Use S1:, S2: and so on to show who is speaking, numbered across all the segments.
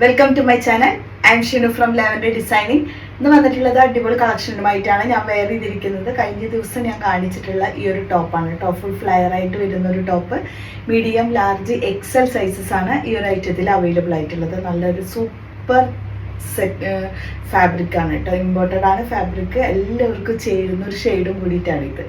S1: Welcome to my channel am Shinu from lavender designing ഇന്ന് വന്നിട്ടുള്ളത് അടിപൊളി കളക്ഷനുമായിട്ടാണ്. ഞാൻ വെയർ ചെയ്തിരിക്കുന്നത്. കഴിഞ്ഞ ദിവസം ഞാൻ കാണിച്ചിട്ടുള്ള ഈ ഒരു ടോപ്പാണ് ടോപ്പ് ഫുൾ ഫ്ലയർ ആയിട്ട് വരുന്ന ഒരു top medium large XL sizes ആണ് ഈ ഒരു ഐറ്റത്തിൽ അവൈലബിൾ ആയിട്ടുള്ളത്. നല്ലൊരു സൂപ്പർ സെറ്റ് ഫാബ്രിക് ആണ് കേട്ടോ. ഇമ്പോർട്ടഡ് ആണ് ഫാബ്രിക് എല്ലാവർക്കും ചേരുന്ന ഒരു ഷെയ്ഡും കൂടിയിട്ടാണ് ഇത്.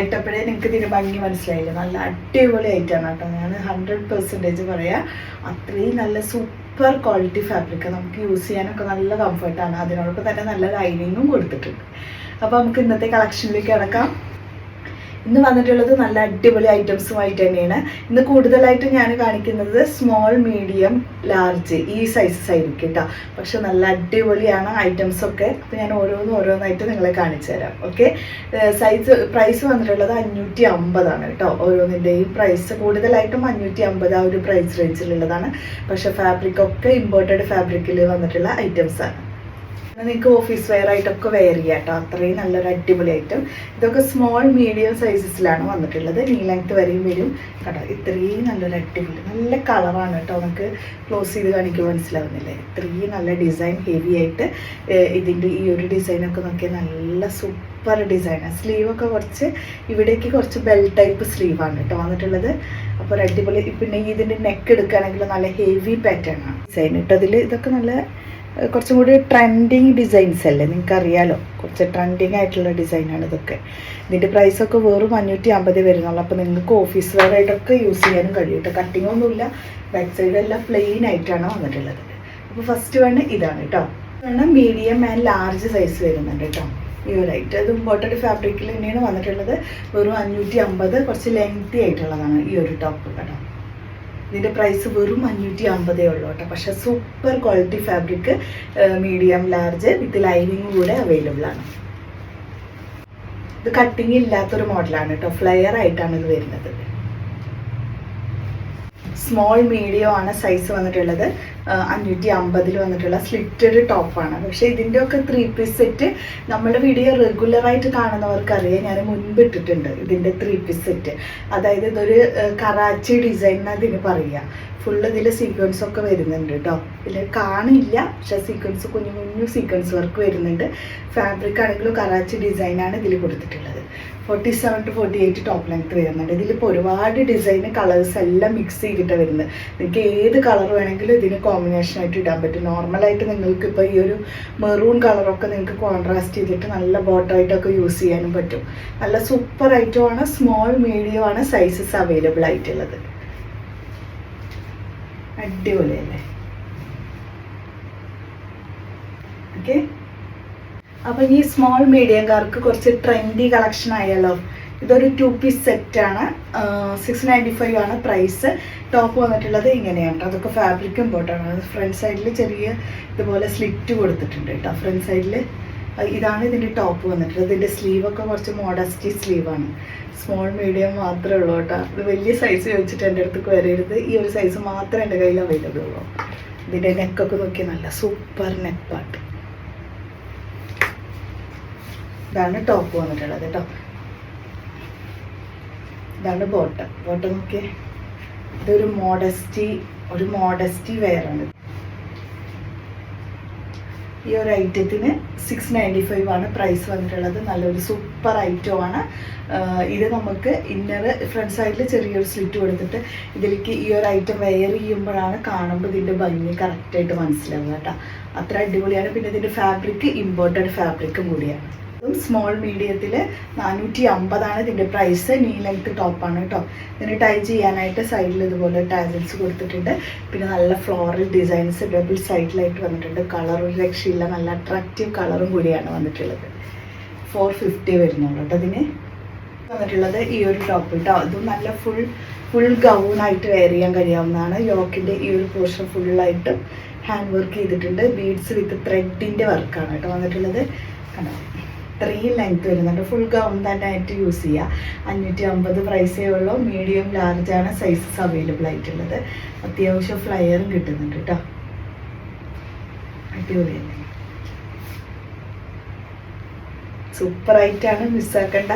S1: എട്ടപ്പോഴേ നിങ്ങൾക്ക് ഇതിന് ഭംഗി മനസ്സിലായില്ല? നല്ല അടിപൊളി ആയിട്ടാണ് കേട്ടോ. ഞാൻ ഹൺഡ്രഡ് പെർസെന്റേജ് പറയാം. അത്രയും നല്ല സൂപ്പർ ക്വാളിറ്റി ഫാബ്രിക് നമുക്ക് യൂസ് ചെയ്യാനൊക്കെ നല്ല കംഫർട്ടാണ് അതിനോടൊപ്പം തന്നെ നല്ല ലൈനിങ്ങും കൊടുത്തിട്ടുണ്ട്. അപ്പോൾ നമുക്ക് ഇന്നത്തെ കളക്ഷനിലേക്ക് കിടക്കാം. ഇന്ന് വന്നിട്ടുള്ളത് നല്ല അടിപൊളി ഐറ്റംസുമായിട്ട് തന്നെയാണ്. ഇന്ന് കൂടുതലായിട്ട് ഞാൻ കാണിക്കുന്നത് സ്മോൾ മീഡിയം ലാർജ് ഈ സൈസസ് ആയിരിക്കും കേട്ടോ. പക്ഷെ നല്ല അടിപൊളിയാണ് ഐറ്റംസ് ഒക്കെ ഞാൻ ഓരോന്നും ഓരോന്നായിട്ട് നിങ്ങളെ കാണിച്ചു തരാം. ഓക്കെ സൈസ് പ്രൈസ് വന്നിട്ടുള്ളത് അഞ്ഞൂറ്റി അമ്പതാണ് കേട്ടോ. ഓരോന്നിന്റെയും പ്രൈസ് കൂടുതലായിട്ടും അഞ്ഞൂറ്റി അമ്പത് ആ ഒരു പ്രൈസ് റേഞ്ചിലുള്ളതാണ് പക്ഷെ ഫാബ്രിക് ഒക്കെ ഇമ്പോർട്ടഡ് ഫാബ്രിക്കിൽ വന്നിട്ടുള്ള ഐറ്റംസാണ്. നിങ്ങൾക്ക് ഓഫീസ് വെയർ ആയിട്ടൊക്കെ വെയർ ചെയ്യാം കേട്ടോ അത്രയും നല്ലൊരു അടിപൊളി ഐറ്റം ഇതൊക്കെ സ്മോൾ മീഡിയം സൈസസിലാണ് വന്നിട്ടുള്ളത്. നീ ലെങ്ത് വരെയും വരും. കേട്ടോ ഇത്രയും നല്ലൊരു അടിപൊളി നല്ല കളറാണ് കേട്ടോ. നമുക്ക് ക്ലോസ് ചെയ്ത് കാണിക്കുമ്പോൾ മനസ്സിലാവുന്നില്ലേ? ഇത്രയും നല്ല ഡിസൈൻ ഹെവി ആയിട്ട് ഇതിന്റെ ഈ ഒരു ഡിസൈനൊക്കെ നോക്കിയാൽ നല്ല സൂപ്പർ ഡിസൈനാണ് സ്ലീവൊക്കെ കുറച്ച് ഇവിടേക്ക് കുറച്ച് ബെൽ ടൈപ്പ് സ്ലീവാണ് കേട്ടോ വന്നിട്ടുള്ളത്. അപ്പോൾ അടിപൊളി പിന്നെ ഇതിന്റെ നെക്ക് എടുക്കുകയാണെങ്കിൽ നല്ല ഹെവി പാറ്റേൺ ആണ് ഡിസൈൻ കേട്ടോ അതിൽ ഇതൊക്കെ നല്ല കുറച്ചും കൂടി ട്രെൻഡിങ് ഡിസൈൻസ് അല്ലേ? നിങ്ങൾക്ക് അറിയാലോ കുറച്ച് ട്രെൻഡിങ് ആയിട്ടുള്ള ഡിസൈനാണ് ഇതൊക്കെ. ഇതിന്റെ പ്രൈസൊക്കെ വെറും അഞ്ഞൂറ്റി അമ്പത് വരുന്നുള്ളൂ. അപ്പോൾ നിങ്ങൾക്ക് ഓഫീസ് വെയർ ആയിട്ടൊക്കെ യൂസ് ചെയ്യാനും കഴിയും കേട്ടോ. കട്ടിങ് ഒന്നുമില്ല. ബാക്ക് സൈഡ് എല്ലാം പ്ലെയിൻ ആയിട്ടാണ് വന്നിട്ടുള്ളത്. അപ്പോൾ ഫസ്റ്റ് വണ് ഇതാണ് കേട്ടോ. വേണം മീഡിയം ആൻഡ് ലാർജ് സൈസ് വരുന്നുണ്ട് കേട്ടോ. ഈ ഒരു ഐറ്റം ഫാബ്രിക്കിൽ തന്നെയാണ് വന്നിട്ടുള്ളത്. വെറും അഞ്ഞൂറ്റി അമ്പത് കുറച്ച് ലെങ്തി ആയിട്ടുള്ളതാണ് ഈ ഒരു ടോപ്പ് കേട്ടോ. ഇതിന്റെ പ്രൈസ് വെറും അഞ്ഞൂറ്റി അമ്പതേ ഉള്ളൂ കേട്ടോ. പക്ഷേ super quality fabric medium large with lining കൂടെ അവൈലബിൾ ആണ്. ഇത് കട്ടിങ് ഇല്ലാത്തൊരു മോഡലാണ് കേട്ടോ. ഫ്ലെയർ ആയിട്ടാണ് ഇത് വരുന്നത്. സ്മോൾ മീഡിയം ആണ് സൈസ് വന്നിട്ടുള്ളത്. അഞ്ഞൂറ്റി അമ്പതിൽ വന്നിട്ടുള്ള സ്ലിറ്റഡ് ടോപ്പാണ്. പക്ഷേ ഇതിന്റെ ഒക്കെ ത്രീ പീസ് സെറ്റ് നമ്മുടെ വീഡിയോ റെഗുലറായിട്ട് കാണുന്നവർക്ക് അറിയാം ഞാൻ മുൻപ് ഇട്ടിട്ടുണ്ട് ഇതിന്റെ ത്രീ പീസ് സെറ്റ് അതായത് ഇതൊരു കറാച്ചി ഡിസൈൻ ഇതിന് പറയുക. ഫുൾ ഇതിൽ സീക്വൻസ് ഒക്കെ വരുന്നുണ്ട് കേട്ടോ ഇതിൽ കാണില്ല പക്ഷെ സീക്വൻസ് കുഞ്ഞു കുഞ്ഞു സീക്വൻസ് വർക്ക് വരുന്നുണ്ട്. ഫാബ്രിക് ആണെങ്കിലും കറാച്ചി ഡിസൈനാണ് ഇതിൽ കൊടുത്തിട്ടുള്ളത്. Forty seven to forty eight top length വരുന്നുണ്ട്. ഇതിലിപ്പോൾ ഒരുപാട് ഡിസൈൻ കളേഴ്സ് എല്ലാം മിക്സ് ചെയ്തിട്ട് വരുന്നത്. നിങ്ങൾക്ക് ഏത് കളർ വേണമെങ്കിലും ഇതിന് കോമ്പിനേഷൻ ആയിട്ട് ഇടാൻ പറ്റും. നോർമലായിട്ട് നിങ്ങൾക്ക് ഇപ്പോൾ ഈ ഒരു മെറൂൺ കളറൊക്കെ നിങ്ങൾക്ക് കോൺട്രാസ്റ്റ് ചെയ്തിട്ട് നല്ല ബോട്ടായിട്ടൊക്കെ യൂസ് ചെയ്യാനും പറ്റും. നല്ല സൂപ്പർ ഐറ്റമാണ് സ്മോൾ മീഡിയം ആണ് സൈസസ് അവൈലബിൾ ആയിട്ടുള്ളത്. അടിപൊളിയല്ലേ? ഓക്കെ അപ്പൊ ഈ സ്മോൾ മീഡിയംകാർക്ക് കുറച്ച് ട്രെൻഡി കളക്ഷൻ ആയാലോ? ഇതൊരു ടു പീസ് സെറ്റാണ് സിക്സ് നയന്റി ഫൈവ് ആണ് പ്രൈസ് ടോപ്പ് വന്നിട്ടുള്ളത് ഇങ്ങനെയാണ് കേട്ടോ അതൊക്കെ ഫാബ്രിക് ഇമ്പോർട്ടാണ് ഫ്രണ്ട് സൈഡിൽ ചെറിയ ഇതുപോലെ സ്ലിറ്റ് കൊടുത്തിട്ടുണ്ട് കേട്ടോ ഫ്രണ്ട് സൈഡിൽ ഇതാണ് ഇതിന്റെ ടോപ്പ് വന്നിട്ടുള്ളത്. ഇതിന്റെ സ്ലീവൊക്കെ കുറച്ച് മോഡസ്റ്റി സ്ലീവാണ് സ്മോൾ മീഡിയം മാത്രമേ ഉള്ളൂ കേട്ടോ ഇത് വലിയ സൈസ് ചോദിച്ചിട്ട് എന്റെ അടുത്തേക്ക് വരരുത്. ഈ ഒരു സൈസ് മാത്രമേ എന്റെ കയ്യിൽ അവൈലബിൾ ഉള്ളൂ. ഇതിന്റെ നെക്കൊക്കെ നോക്കി നല്ല സൂപ്പർ നെക്ക് പാട്ട് ഇതാണ് ടോപ്പ് വന്നിട്ടുള്ളത് കേട്ടോ ഇതാണ് ബോട്ടം ബോട്ടം നോക്കിയേ. ഇതൊരു മോഡസ്റ്റി ഒരു മോഡസ്റ്റി വെയറാണ് ഈ ഒരു ഐറ്റത്തിന് സിക്സ് നയന്റി ഫൈവ് ആണ് പ്രൈസ് വന്നിട്ടുള്ളത്. നല്ലൊരു സൂപ്പർ ഐറ്റം ആണ്. ഇത് നമുക്ക് ഇന്നർ ഫ്രണ്ട് സൈഡിൽ ചെറിയൊരു സ്ലിറ്റ് കൊടുത്തിട്ട് ഇതിലേക്ക് ഈ ഒരു ഐറ്റം വെയർ ചെയ്യുമ്പോഴാണ് കാണുമ്പോൾ ഇതിന്റെ ഭംഗി കറക്റ്റായിട്ട് മനസ്സിലാവുക കേട്ടോ അത്ര അടിപൊളിയാണ്. പിന്നെ ഇതിന്റെ ഫാബ്രിക് ഇമ്പോർട്ടഡ് ഫാബ്രിക്കും കൂടിയാണ്. സ്മോൾ മീഡിയത്തിൽ നാനൂറ്റി അമ്പതാണ് ഇതിന്റെ പ്രൈസ് നീ ലെങ്ത് ടോപ്പാണ് കേട്ടോ ഇതിന് ടൈ ചെയ്യാനായിട്ട് സൈഡിൽ ഇതുപോലെ ടാസൽസ് കൊടുത്തിട്ടുണ്ട്. പിന്നെ നല്ല ഫ്ലോറൽ ഡിസൈൻസ് ഡബിൾ സൈഡിലായിട്ട് വന്നിട്ടുണ്ട്. കളർ ഒരു രക്ഷയില്ല. നല്ല അട്രാക്റ്റീവ് കളറും കൂടിയാണ് വന്നിട്ടുള്ളത്. ഫോർ ഫിഫ്റ്റി വരുന്നുള്ളൂ കേട്ടോ അതിന് വന്നിട്ടുള്ളത് ഈ ഒരു ടോപ്പ് കേട്ടോ അതും നല്ല ഫുൾ ഫുൾ ഗൗണായിട്ട് വെയർ ചെയ്യാൻ കഴിയാവുന്നതാണ്. യോക്കിന്റെ ഈ ഒരു പോർഷൻ ഫുള്ളായിട്ടും ഹാൻഡ് വർക്ക് ചെയ്തിട്ടുണ്ട്. ബീഡ്സ് വിത്ത് ത്രെഡിന്റെ വർക്കാണ് കേട്ടോ വന്നിട്ടുള്ളത്. കണ്ടോ? ഇത്രയും ലെങ്ത് വരുന്നുണ്ട്. ഫുൾ ഗൗൺ തന്നെ ആയിട്ട് യൂസ് ചെയ്യുക അഞ്ഞൂറ്റി അമ്പത് പ്രൈസേ ഉള്ളൂ. മീഡിയം ലാർജാണ് സൈസസ് അവൈലബിൾ ആയിട്ടുള്ളത്. അത്യാവശ്യം ഫ്ലയറും കിട്ടുന്നുണ്ട് കേട്ടോ അടിപൊളിയല്ലേ സൂപ്പർ ആയിട്ടാണ് മിസ്സാക്കണ്ട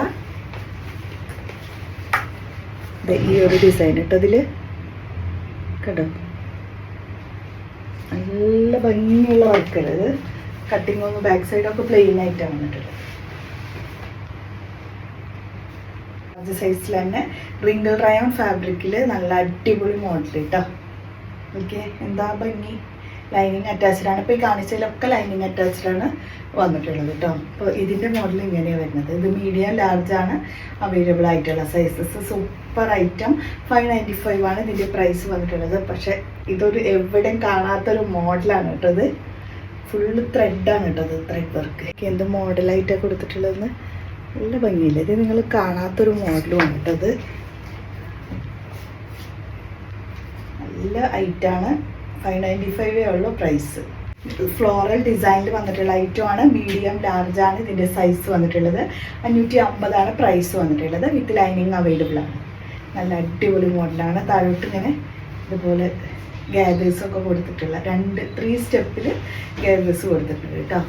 S1: ഈ ഒരു ഡിസൈൻ കേട്ടോ ഇതിൽ കേട്ടോ നല്ല ഭംഗിയുള്ള വർക്കുകൾ കട്ടിങ് ബാക്ക് സൈഡൊക്കെ പ്ലെയിൻ ആയിട്ടാണ് വന്നിട്ടുള്ളത് അത് സൈസിൽ തന്നെ റിങ്കിൾ റയോൺ ഫാബ്രിക്കിൽ നല്ല അടിപൊളി മോഡൽ കേട്ടോ ഓക്കെ എന്താ ഭംഗി? ലൈനിങ് അറ്റാച്ച്ഡ് ആണ്. ഇപ്പോൾ ഈ കാണിച്ചതിലൊക്കെ ലൈനിങ് അറ്റാച്ച്ഡ് ആണ് വന്നിട്ടുള്ളത് കേട്ടോ അപ്പോൾ ഇതിന്റെ മോഡൽ ഇങ്ങനെയാണ് വരുന്നത്. ഇത് മീഡിയം ലാർജ് ആണ്. അവൈലബിൾ ആയിട്ടുള്ള sizes super item five ninety five ആണ് ഇതിന്റെ പ്രൈസ് വന്നിട്ടുള്ളത്. പക്ഷേ ഇതൊരു എവിടെയും കാണാത്തൊരു മോഡലാണ് കേട്ടോ ഇത്. ഫുള്ള് ത്രെഡാണ് കേട്ടോ ഇത് ത്രെഡ് വർക്ക് എന്ത് മോഡലായിട്ടാണ് കൊടുത്തിട്ടുള്ളതെന്ന്? നല്ല ഭംഗിയില്ല? ഇത് നിങ്ങൾ കാണാത്തൊരു മോഡലുമാണ് കേട്ടത് നല്ല ഐറ്റാണ് ഫൈവ് നയന്റി ഫൈവേ ഉള്ളൂ പ്രൈസ് ഫ്ലോറൽ ഡിസൈനിൽ വന്നിട്ടുള്ള ഐറ്റം ആണ്. മീഡിയം ലാർജ് ആണ് ഇതിന്റെ സൈസ് വന്നിട്ടുള്ളത്. അഞ്ഞൂറ്റി അമ്പതാണ് പ്രൈസ് വന്നിട്ടുള്ളത്. വിത്ത് ലൈനിങ് അവൈലബിൾ ആണ്. നല്ല അടിപൊളി മോഡലാണ് താഴോട്ട് ഇങ്ങനെ ഇതുപോലെ ഗ്യാദേഴ്സൊക്കെ കൊടുത്തിട്ടുള്ള രണ്ട് ത്രീ സ്റ്റെപ്പിൽ ഗാദേഴ്സ് കൊടുത്തിട്ടുണ്ട് കേട്ടോ.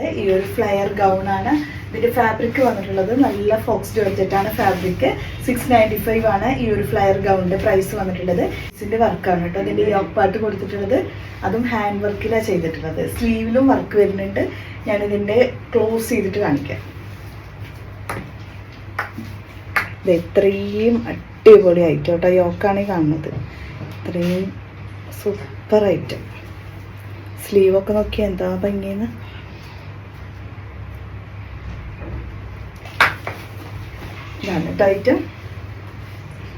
S1: ഇത് ഈ ഒരു ഫ്ലയർ ഗൗൺ ആണ് ഇതിന്റെ ഫാബ്രിക് വന്നിട്ടുള്ളത്. നല്ല ഫോക്സ് ജോർജറ്റാണ് ഫാബ്രിക് സിക്സ് നയന്റി ഫൈവ് ആണ് ഈ ഒരു ഫ്ലയർ ഗൗണിന്റെ പ്രൈസ് വന്നിട്ടുള്ളത്. ഇതിന്റെ വർക്കാണ് കേട്ടോ. അതിന്റെ യോക്ക് പാർട്ട് കൊടുത്തിട്ടുള്ളത്. അതും ഹാൻഡ് വർക്കിലാണ് ചെയ്തിട്ടുള്ളത്. സ്ലീവിലും വർക്ക് വരുന്നുണ്ട്. ഞാൻ ഇതിന്റെ ക്ലോസ് ചെയ്തിട്ട് കാണിക്കാം. ഇത് ഇത്രയും അടിപൊളി ഐറ്റം കേട്ടോ യോക്കാണ് കാണുന്നത്. ഇത്രയും സൂപ്പർ ഐറ്റം സ്ലീവൊക്കെ നോക്കിയാൽ എന്താ ഭംഗിയെന്ന്? ഇതാണ് കേട്ടോ ഐറ്റം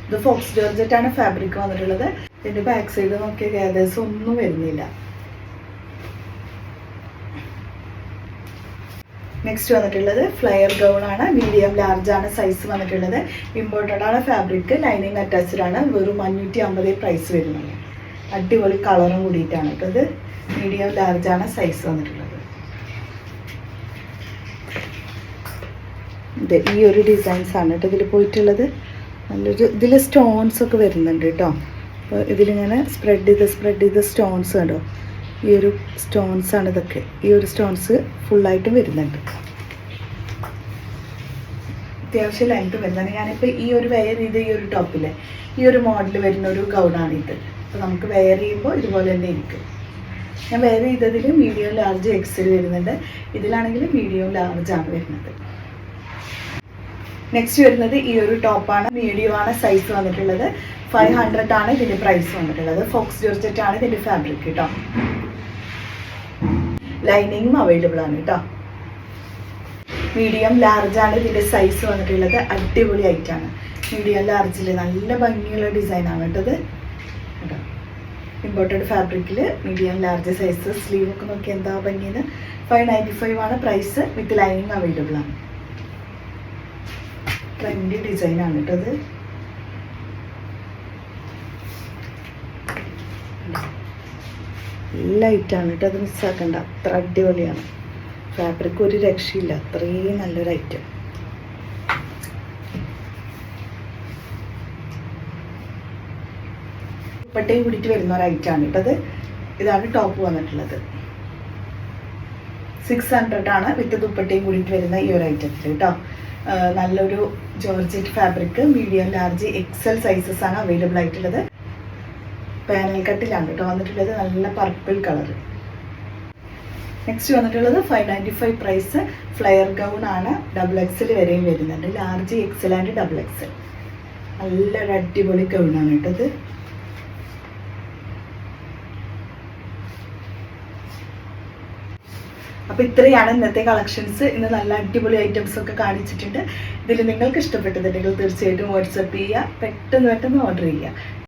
S1: ഇത് ഫോക്സ് ജോർജറ്റ് ആണ് ഫാബ്രിക് വന്നിട്ടുള്ളത്. ഇതിന്റെ ബാക്ക് സൈഡ് നോക്കിയ ഗ്യാദേഴ്സ് ഒന്നും വരുന്നില്ല. നെക്സ്റ്റ് വന്നിട്ടുള്ളത് ഫ്ലയർ ഗൗൺ ആണ്. മീഡിയം ലാർജ് ആണ് സൈസ് വന്നിട്ടുള്ളത്. ഇമ്പോർട്ടന്റ് ആണ് ഫാബ്രിക് ലൈനിങ് അറ്റാച്ച്ഡ് ആണ്. വെറും അഞ്ഞൂറ്റി അമ്പത് പ്രൈസ് വരുന്നുണ്ട് അടിപൊളി കളറും കൂടിയിട്ടാണ് കേട്ടോ ഇത്. മീഡിയം ലാർജ് ആണ് സൈസ് വന്നിട്ടുള്ളത്. ഇത് ഈ ഒരു ഡിസൈൻസ് ആണ് കേട്ടോ ഇതിൽ പോയിട്ടുള്ളത്. നല്ലൊരു ഇതിൽ സ്റ്റോൺസ് ഒക്കെ വരുന്നുണ്ട് കേട്ടോ. അപ്പോൾ ഇതിലിങ്ങനെ സ്പ്രെഡ് ചെയ്ത് സ്പ്രെഡ് ചെയ്ത സ്റ്റോൺസ് കണ്ടോ? ഈ ഒരു സ്റ്റോൺസ് ആണ് ഇതൊക്കെ. ഈ ഒരു സ്റ്റോൺസ് ഫുള്ളായിട്ടും വരുന്നുണ്ട്. അത്യാവശ്യം ലെങ്ത് വരുന്നുണ്ട് ഞാനിപ്പോൾ ഈ ഒരു വെയർ ചെയ്ത് ഈ ഒരു ടോപ്പിലെ ഈ ഒരു മോഡൽ വരുന്ന ഒരു ഗൗണാണ് ഇത്. അപ്പോൾ നമുക്ക് വെയർ ചെയ്യുമ്പോൾ ഇതുപോലെ തന്നെ ഇരിക്കും. ഞാൻ വെയർ ചെയ്തതിൽ മീഡിയം ലാർജ് എക്സൽ വരുന്നുണ്ട്. ഇതിലാണെങ്കിൽ മീഡിയം ലാർജ് ആണ് വരുന്നത്. നെക്സ്റ്റ് വരുന്നത് ഈ ഒരു ടോപ്പാണ് മീഡിയം ആണ് സൈസ് വന്നിട്ടുള്ളത്. ഫൈവ് ഹൺഡ്രഡ് ആണ് ഇതിന്റെ പ്രൈസ് വന്നിട്ടുള്ളത്. ഫോക്സ് ജോർജറ്റ് ആണ് ഇതിന്റെ ഫാബ്രിക് കേട്ടോ ലൈനിങ്ങും അവൈലബിൾ ആണ് കേട്ടോ മീഡിയം ലാർജ് ആണ് ഇതിന്റെ സൈസ് വന്നിട്ടുള്ളത്. അടിപൊളി ആയിട്ടാണ് മീഡിയം ലാർജിൽ നല്ല ഭംഗിയുള്ള ഡിസൈൻ ആണ് കേട്ടത്. കേട്ടോ. ഇമ്പോർട്ടഡ് ഫാബ്രിക്കിൽ മീഡിയം ലാർജ് സൈസ് സ്ലീവ് ഒക്കെ നോക്കി എന്താ ഭംഗിയെന്ന് ഫൈവ് നയന്റി ഫൈവ് ആണ് പ്രൈസ് വിത്ത് ലൈനിങ് അവൈലബിൾ ആണ്. ട്രെൻഡി ഡിസൈൻ ആണ് കേട്ടത് ലൈറ്റാണ് കേട്ടോ അത് മിസ്സാക്കണ്ട അത്ര അടിപൊളിയാണ്. ഫാബ്രിക് ഒരു രക്ഷയില്ല അത്രയും നല്ലൊരു ഐറ്റം പട്ടേ കൂടിയിട്ട് വരുന്ന ഒരു ഐറ്റമാണ് കേട്ടത്. ഇതാണ് ടോപ്പ് വന്നിട്ടുള്ളത്. സിക്സ് ഹൺഡ്രഡ് ആണ് വിത്ത് ദുപ്പട്ടയും കൂടിയിട്ട് വരുന്ന ഈ ഒരു ഐറ്റത്തിൽ കേട്ടോ. നല്ലൊരു georgette fabric medium large XL sizes ആണ് അവൈലബിൾ ആയിട്ടുള്ളത്. പാനൽ കട്ടിലാണ് കേട്ടോ വന്നിട്ടുള്ളത്. നല്ല പർപ്പിൾ കളർ നെക്സ്റ്റ് വന്നിട്ടുള്ളത് five ninety five price flare gown ആണ്. ഡബിൾ എക്സൽ വരെയും വരുന്നുണ്ട്. Large XL and double XL നല്ലൊരു അടിപൊളി ഗൗണാണ് കേട്ടത് അപ്പോൾ ഇത്രയാണ് ഇന്നത്തെ കളക്ഷൻസ് ഇന്ന് നല്ല അടിപൊളി ഐറ്റംസ് ഒക്കെ കാണിച്ചിട്ടുണ്ട്. ഇതിൽ നിങ്ങൾക്ക് ഇഷ്ടപ്പെട്ടതുണ്ടെങ്കിൽ തീർച്ചയായിട്ടും വാട്സപ്പ് ചെയ്യുക. പെട്ടെന്ന് പെട്ടെന്ന് ഓർഡർ ചെയ്യുക.